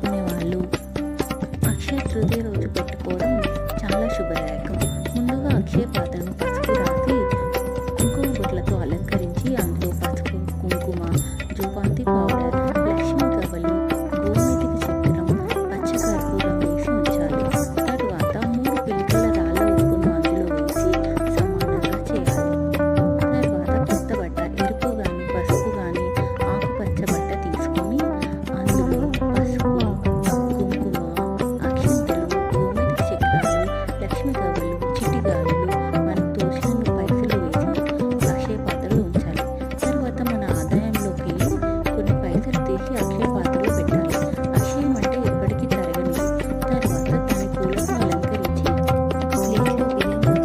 నేర్చుకునేవాళ్ళు అక్షయ తృతీయ రోజు